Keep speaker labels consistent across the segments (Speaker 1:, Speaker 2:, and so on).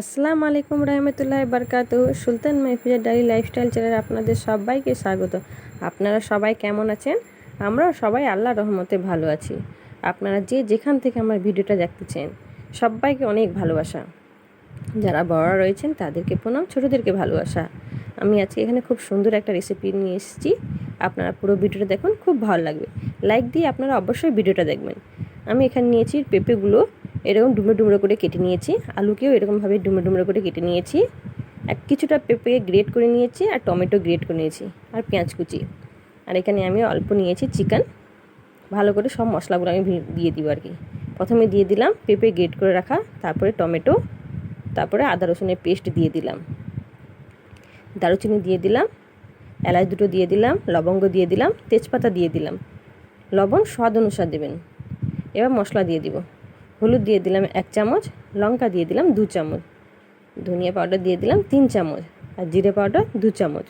Speaker 1: আসসালামু আলাইকুম রহমতুল্লাহ বারকাত সুলতান মাহফিজের ডালি লাইফস্টাইল চ্যানেল আপনাদের সবাইকে স্বাগত। আপনারা সবাই কেমন আছেন? আমরাও সবাই আল্লাহ রহমতে ভালো আছি। আপনারা যে যেখান থেকে আমার ভিডিওটা দেখতেছেন, সবাইকে অনেক ভালোবাসা। যারা বড়রা রয়েছেন, তাদেরকে প্রণাম, ছোটোদেরকে ভালোবাসা। আমি আজকে এখানে খুব সুন্দর একটা রেসিপি নিয়ে এসেছি। আপনারা পুরো ভিডিওটা দেখুন, খুব ভালো লাগবে। লাইক দিয়ে আপনারা অবশ্যই ভিডিওটা দেখবেন। আমি এখানে নিয়েছি পেঁপেগুলো। এরকম ডুমড়ো ডুমড়ো করে কেটে নিয়েছি। আলুকেও এরকমভাবে ডুমড়ো ডুমড়ো করে কেটে নিয়েছি। এক কিছুটা পেঁপে গ্রেট করে নিয়েছি আর টমেটো গ্রেট করে নিয়েছি আর পেঁয়াজ কুচি। আর এখানে আমি অল্প নিয়েছি চিকেন। ভালো করে সব মশলাগুলো আমি দিয়ে দিব আর কি। প্রথমে দিয়ে দিলাম পেঁপে গ্রেট করে রাখা, তারপরে টমেটো, তারপরে আদা রসুনের পেস্ট দিয়ে দিলাম। দারুচিনি দিয়ে দিলাম, এলাচ দুটো দিয়ে দিলাম, লবঙ্গ দিয়ে দিলাম, তেজপাতা দিয়ে দিলাম। লবণ স্বাদ অনুসার দেবেন। এবার মশলা দিয়ে দিব। হলুদ দিয়ে দিলাম এক চামচ, লঙ্কা দিয়ে দিলাম দু চামচ, ধনিয়া পাউডার দিয়ে দিলাম তিন চামচ আর জিরে পাউডার দু চামচ।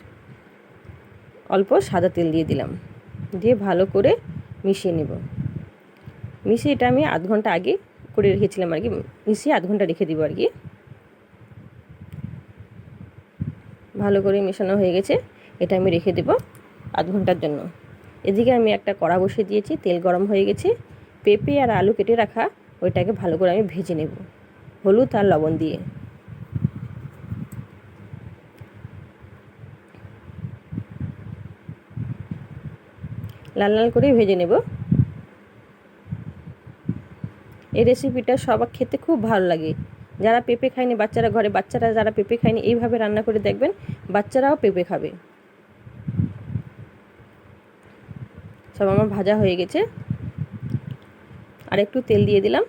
Speaker 1: অল্প সাদা তেল দিয়ে দিলাম, দিয়ে ভালো করে মিশিয়ে নেব। মিশিয়ে এটা আমি আধ ঘণ্টা আগে করে রেখেছিলাম আর কি, মিশিয়ে আধ ঘণ্টা রেখে দিব আর কি। ভালো করে মেশানো হয়ে গেছে, এটা আমি রেখে দেব আধ ঘণ্টার জন্য। এদিকে আমি একটা কড়া বসিয়ে দিয়েছি, তেল গরম হয়ে গেছে। পেঁপে আর আলু কেটে রাখা ওইটাকে ভালো করে আমি ভেজে নেব। হলুদ আর লবণ দিয়ে। লাল লাল করে ভেজে নেব। এই রেসিপিটা সবার খেতে খুব ভালো লাগে। যারা পেঁপে খায়নি, বাচ্চারা ঘরে, বাচ্চারা যারা পেঁপে খায়নি, এইভাবে রান্না করে দেখবেন, বাচ্চারাও পেঁপে খাবে। সব আমার ভাজা হয়ে গেছে। আর একটু তেল দিয়ে দিলাম।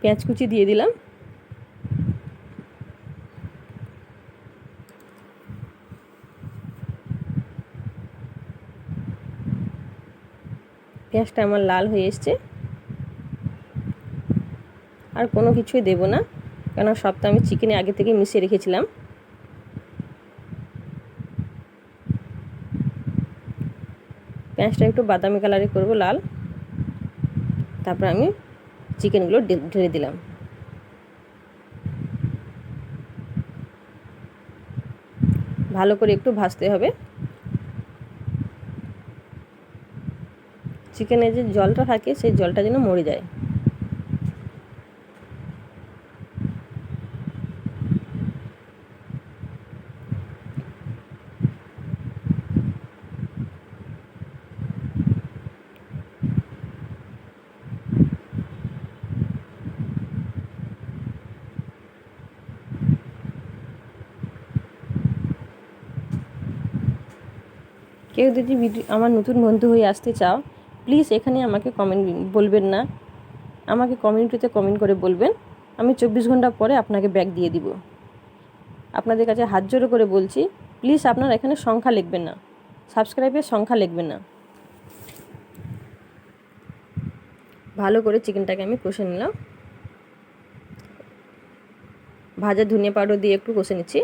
Speaker 1: পেঁয়াজ কুচি দিয়ে দিলাম। পেঁয়াজটা আমার লাল হয়ে এসছে। আর কোনো কিছুই দেব না কেন সবটা আমি চিকেনে আগে থেকে মিশিয়ে রেখেছিলাম। পেঁয়াজটা একটু বাদামি কালারে করব লাল। তারপর আমি চিকেনগুলো ঢেলে দিলাম। ভালো করে একটু ভাজতে হবে। চিকেনের যে জলটা থাকে, সেই জলটা যেন মরে যায়। কেউ যদি ভিডিও আমার নতুন বন্ধু হয়ে আসতে চাও প্লিজ এখানে আমাকে কমেন্ট বলবেন না। আমাকে কমিউনিটিতে কমেন্ট করে বলবেন। আমি চব্বিশ ঘণ্টা পরে আপনাকে ব্যাগ দিয়ে দিব। আপনাদের কাছে হাত জোড়ো করে বলছি প্লিজ আপনারা এখানে সংখ্যা লিখবেন না। সাবস্ক্রাইবের সংখ্যা লিখবেন না। ভালো করে চিকেনটাকে আমি কষে নিলাম। ভাজা ধনিয়া পাউডার দিয়ে একটু কষে নিচ্ছি।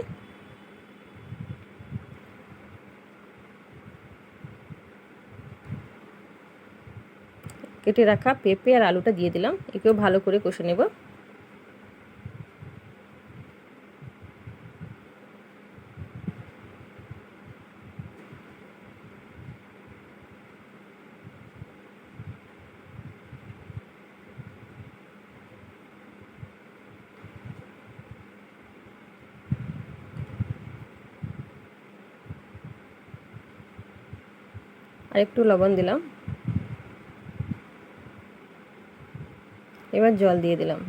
Speaker 1: কেটে রাখা পেঁপে আর আলুটা দিয়ে দিলাম। একেও ভালো করে কষে নেব। আর একটু লবণ দিলাম। এবার জল দিয়ে দিলাম।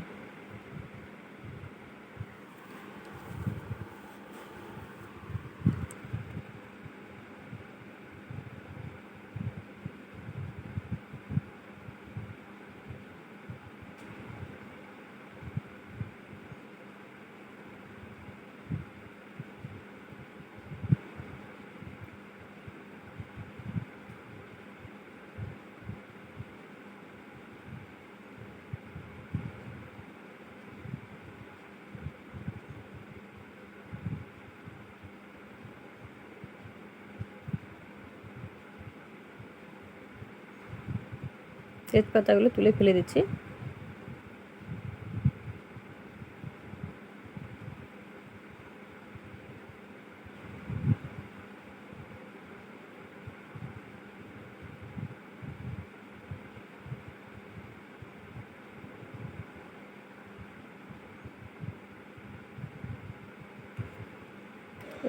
Speaker 1: তেজপাতাগুলো তুলে ফেলে দিচ্ছি।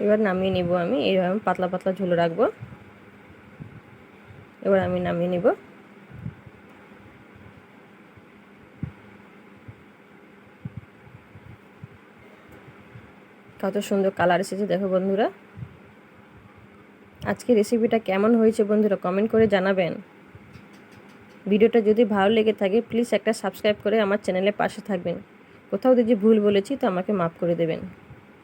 Speaker 1: এবার নামিয়ে নিব আমি। এইভাবে পাতলা পাতলা ঝুলে রাখব। এবার আমি নামিয়ে নিব। কত সুন্দর কালার এসেছে, দেখো বন্ধুরা। আজকে রেসিপিটা কেমন হয়েছে বন্ধুরা কমেন্ট করে জানাবেন। ভিডিওটা যদি ভালো লেগে থাকে প্লিজ একটা সাবস্ক্রাইব করে আমার চ্যানেলের পাশে থাকবেন। কোথাও যদি ভুল বলেছি, তো আমাকে মাফ করে দেবেন।